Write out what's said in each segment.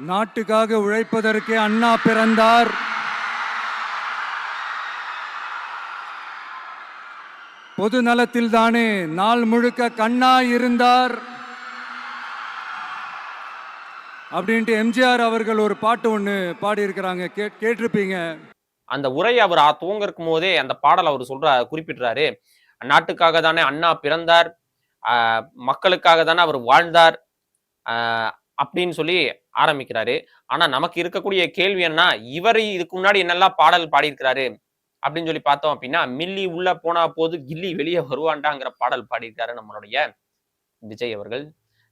நாட்டுக்காக உழைப்பதற்கே அண்ணா பிறந்தார். பொது நலத்தில் தானே நாள் முழுக்க கண்ணா இருந்தார். அப்படின்ட்டு எம்ஜிஆர் அவர்கள் ஒரு பாட்டு ஒன்று பாடியிருக்கிறாங்க. கே கேட்டிருப்பீங்க. அந்த உரையை அவர் தூங்க இருக்கும் போதே அந்த பாடல் அவர் சொல்ற குறிப்பிடுறாரு. நாட்டுக்காக தானே அண்ணா பிறந்தார். ஆஹ் மக்களுக்காக தானே அவர் வாழ்ந்தார். ஆஹ் அப்படின்னு சொல்லி ஆரம்பிக்கிறாரு. ஆனா நமக்கு இருக்கக்கூடிய கேள்வி என்ன இவர் இதுக்கு முன்னாடி என்னெல்லாம் பாடல் பாடியிருக்கிறாரு அப்படின்னு சொல்லி பார்த்தோம் அப்படின்னா மில்லி உள்ள போனா போது கில்லி வெளியே வருவான்டாங்கிற பாடல் பாடியிருக்காரு நம்மளுடைய விஜய் அவர்கள்.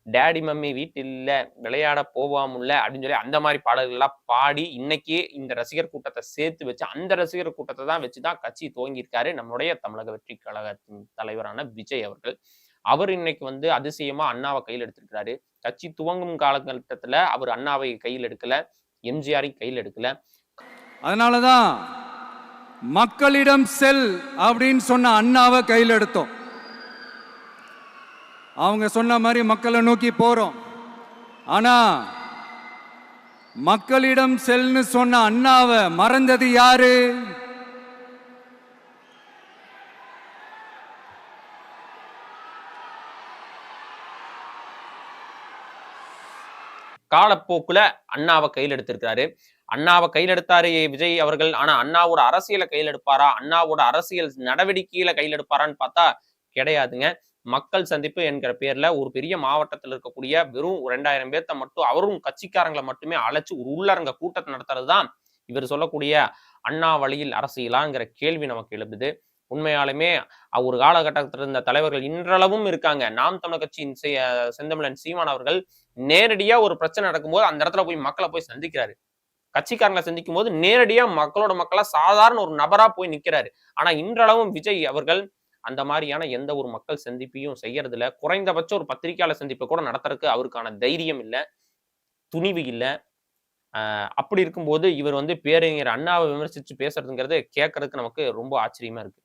டேடி மம்மி வீட்டில் விளையாட போவாமுல்ல அப்படின்னு சொல்லி அந்த மாதிரி பாடல்கள்லாம் பாடி இன்னைக்கு இந்த ரசிகர் கூட்டத்தை சேர்த்து வச்சு அந்த ரசிகர் கூட்டத்தை தான் வச்சு தான் கட்சி துவங்கியிருக்காரு நம்மளுடைய தமிழக வெற்றி கழகத்தின் தலைவரான விஜய் அவர்கள். அவர் இன்னைக்கு வந்து அதிசயமா அண்ணாவை கையில் எடுத்திருக்கிறாரு. கட்சி துவங்கும் காலகட்டத்துல அவர் அண்ணாவை கையில் எடுக்கல எம்ஜிஆரை கையில் எடுக்கல. அதனால தான் மக்களிடம் செல் அப்படின்னு சொன்ன அண்ணாவை கையில் எடுத்தோம். அவங்க சொன்ன மாதிரி மக்களை நோக்கி போறோம். ஆனா மக்களிடம் செல்னு சொன்ன அண்ணாவை மறந்தது யாரு? காலப்போக்குல அண்ணாவை கையில் எடுத்திருக்கிறாரு. அண்ணாவை கையில் எடுத்தாரு விஜய் அவர்கள். ஆனா அண்ணாவோட அரசியலை கையில் எடுப்பாரா? அண்ணாவோட அரசியல் நடவடிக்கையில கையில் எடுப்பாரான்னு பார்த்தா கிடையாதுங்க. மக்கள் சந்திப்பு என்கிற பேர்ல ஒரு பெரிய மாவட்டத்தில் இருக்கக்கூடிய வெறும் ரெண்டாயிரம் பேர்த்த மட்டும் அவரும் கட்சிக்காரங்களை மட்டுமே அழைச்சு ஒரு உள்ளரங்க கூட்டத்தை நடத்துறது தான் இவர் சொல்லக்கூடிய அண்ணா வழியில் அரசியலாங்கிற கேள்வி நமக்கு எழுப்புது உண்மையாலுமே ஒரு காலகட்டத்தில் இருந்த தலைவர்கள் இன்றளவும் இருக்காங்க. நாம் தமிழர் கட்சியின் செந்தமிழன் சீமான் அவர்கள் நேரடியா ஒரு பிரச்சனை நடக்கும்போது அந்த இடத்துல போய் மக்களை போய் சந்திக்கிறாரு. கட்சிக்காரங்களை சந்திக்கும் போது நேரடியா மக்களோட மக்களா சாதாரண ஒரு நபரா போய் நிக்கிறாரு. ஆனா இன்றளவும் விஜய் அவர்கள் அந்த மாதிரியான எந்த ஒரு மக்கள் சந்திப்பையும் செய்யறதுல குறைந்தபட்சம் ஒரு பத்திரிகையாளர் சந்திப்பை கூட நடத்துறதுக்கு அவருக்கான தைரியம் இல்லை. துணிவு இல்லை. அப்படி இருக்கும்போது இவர் வந்து பேரறிஞர் அண்ணாவை விமர்சித்து பேசுறதுங்கிறது கேட்கறதுக்கு நமக்கு ரொம்ப ஆச்சரியமா இருக்கு.